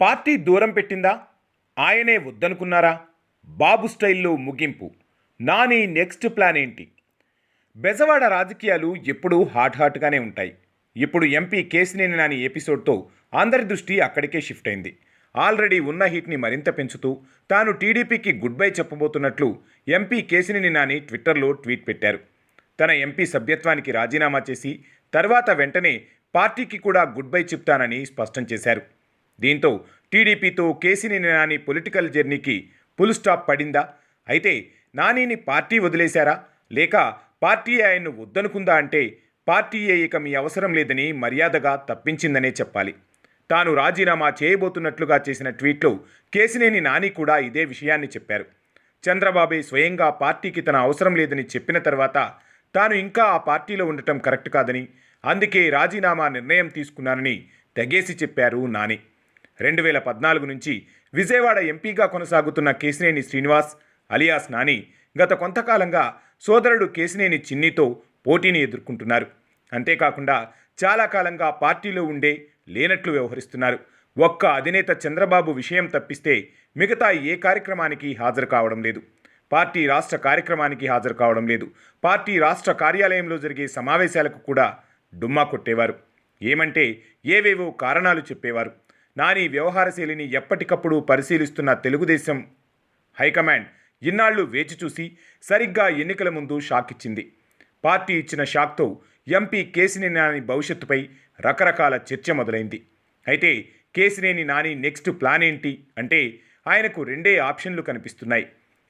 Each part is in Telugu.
పార్టీ దూరం పెట్టిందా? ఆయనే వద్దనుకున్నారా? బాబు స్టైల్లో ముగింపు. నాని నెక్స్ట్ ప్లాన్ ఏంటి? బెజవాడ రాజకీయాలు ఎప్పుడూ హాట్ హాట్గానే ఉంటాయి. ఇప్పుడు ఎంపీ కేసినేని నాని ఎపిసోడ్తో అందరి దృష్టి అక్కడికే షిఫ్ట్ అయింది. ఆల్రెడీ ఉన్న హీట్ని మరింత పెంచుతూ తాను టీడీపీకి గుడ్ బై చెప్పబోతున్నట్లు ఎంపీ కేసినేని నాని ట్విట్టర్లో ట్వీట్ పెట్టారు. తన ఎంపీ సభ్యత్వానికి రాజీనామా చేసి తర్వాత వెంటనే పార్టీకి కూడా గుడ్ బై చెప్తానని స్పష్టం చేశారు. దీంతో టీడీపీతో కేసినేని నాని పొలిటికల్ జర్నీకి ఫుల్ స్టాప్ పడిందా? అయితే నానిని పార్టీ వదిలేశారా? లేక పార్టీ ఆయన్ను వద్దనుకుందా అంటే పార్టీయే ఇక మీ అవసరం లేదని మర్యాదగా తప్పించిందనే చెప్పాలి. తాను రాజీనామా చేయబోతున్నట్లుగా చేసిన ట్వీట్లో కేసినేని నాని కూడా ఇదే విషయాన్ని చెప్పారు. చంద్రబాబే స్వయంగా పార్టీకి తన అవసరం లేదని చెప్పిన తర్వాత తాను ఇంకా ఆ పార్టీలో ఉండటం కరెక్ట్ కాదని అందుకే రాజీనామా నిర్ణయం తీసుకున్నానని తెగేసి చెప్పారు నాని. రెండు వేల పద్నాలుగు నుంచి విజయవాడ ఎంపీగా కొనసాగుతున్న కేసినేని శ్రీనివాస్ అలియాస్ నాని గత కొంతకాలంగా సోదరుడు కేసినేని చిన్నితో పోటీని ఎదుర్కొంటున్నారు. అంతేకాకుండా చాలా కాలంగా పార్టీలో ఉండే లేనట్లు వ్యవహరిస్తున్నారు. ఒక్క అధినేత చంద్రబాబు విషయం తప్పిస్తే మిగతా ఏ కార్యక్రమానికి హాజరు కావడం లేదు. పార్టీ రాష్ట్ర కార్యక్రమానికి హాజరు కావడం లేదు. పార్టీ రాష్ట్ర కార్యాలయంలో జరిగే సమావేశాలకు కూడా డుమ్మా కొట్టేవారు. ఏమంటే ఏవేవో కారణాలు చెప్పేవారు. నాని వ్యవహార శైలిని ఎప్పటికప్పుడు పరిశీలిస్తున్న తెలుగుదేశం హైకమాండ్ ఇన్నాళ్ళు వేచి చూసి సరిగ్గా ఎన్నికల ముందు షాక్ ఇచ్చింది. పార్టీ ఇచ్చిన షాక్తో ఎంపీ కేసినేని నాని భవిష్యత్తుపై రకరకాల చర్చ మొదలైంది. అయితే కేసినేని నాని నెక్స్ట్ ప్లాన్ ఏంటి అంటే ఆయనకు రెండే ఆప్షన్లు కనిపిస్తున్నాయి.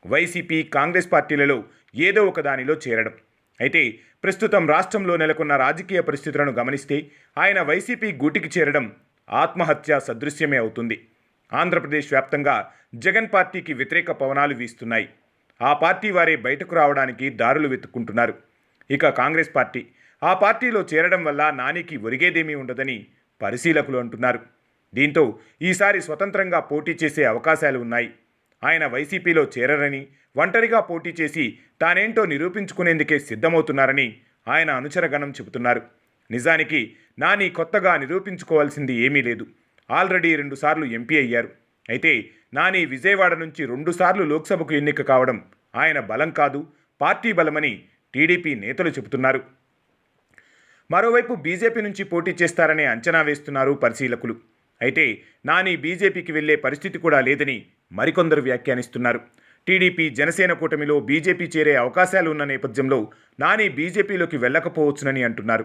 వైసీపీ కాంగ్రెస్ పార్టీలలో ఏదో ఒక దానిలో చేరడం. అయితే ప్రస్తుతం రాష్ట్రంలో నెలకొన్న రాజకీయ పరిస్థితులను గమనిస్తే ఆయన వైసీపీ గూటికి చేరడం ఆత్మహత్య సదృశ్యమే అవుతుంది. ఆంధ్రప్రదేశ్ వ్యాప్తంగా జగన్ పార్టీకి వ్యతిరేక పవనాలు వీస్తున్నాయి. ఆ పార్టీ వారే బయటకు రావడానికి దారులు వెతుక్కుంటున్నారు. ఇక కాంగ్రెస్ పార్టీ ఆ పార్టీలో చేరడం వల్ల నానికి ఒరిగేదేమీ ఉండదని పరిశీలకులు అంటున్నారు. దీంతో ఈసారి స్వతంత్రంగా పోటీ చేసే అవకాశాలు ఉన్నాయి. ఆయన వైసీపీలో చేరరని ఒంటరిగా పోటీ చేసి తానేంటో నిరూపించుకునేందుకే సిద్ధమవుతున్నారని ఆయన అనుచరగణం చెబుతున్నారు. నిజానికి నాని కొత్తగా నిరూపించుకోవాల్సింది ఏమీ లేదు. ఆల్రెడీ రెండుసార్లు ఎంపీ అయ్యారు. అయితే నాని విజయవాడ నుంచి రెండుసార్లు లోక్సభకు ఎన్నిక కావడం ఆయన బలం కాదు పార్టీ బలమని టీడీపీ నేతలు చెబుతున్నారు. మరోవైపు బీజేపీ నుంచి పోటీ చేస్తారనే అంచనా వేస్తున్నారు పరిశీలకులు. అయితే నాని బీజేపీకి వెళ్ళే పరిస్థితి కూడా లేదని మరికొందరు వ్యాఖ్యానిస్తున్నారు. టీడీపీ జనసేన కూటమిలో బీజేపీ చేరే అవకాశాలు ఉన్న నేపథ్యంలో నాని బీజేపీలోకి వెళ్ళకపోవచ్చునని అంటున్నారు.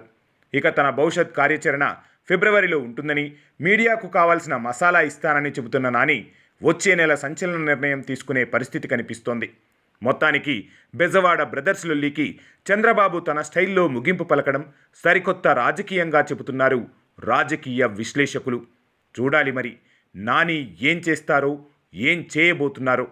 ఇక తన భవిష్యత్ కార్యాచరణ ఫిబ్రవరిలో ఉంటుందని మీడియాకు కావాల్సిన మసాలా ఇస్తానని చెబుతున్న నాని వచ్చే నెల సంచలన నిర్ణయం తీసుకునే పరిస్థితి కనిపిస్తోంది. మొత్తానికి బెజవాడ బ్రదర్స్ లొల్లికి చంద్రబాబు తన స్టైల్లో ముగింపు పలకడం సరికొత్త రాజకీయంగా చెబుతున్నారు రాజకీయ విశ్లేషకులు. చూడాలి మరి నాని ఏం చేస్తారో ఏం చేయబోతున్నారో.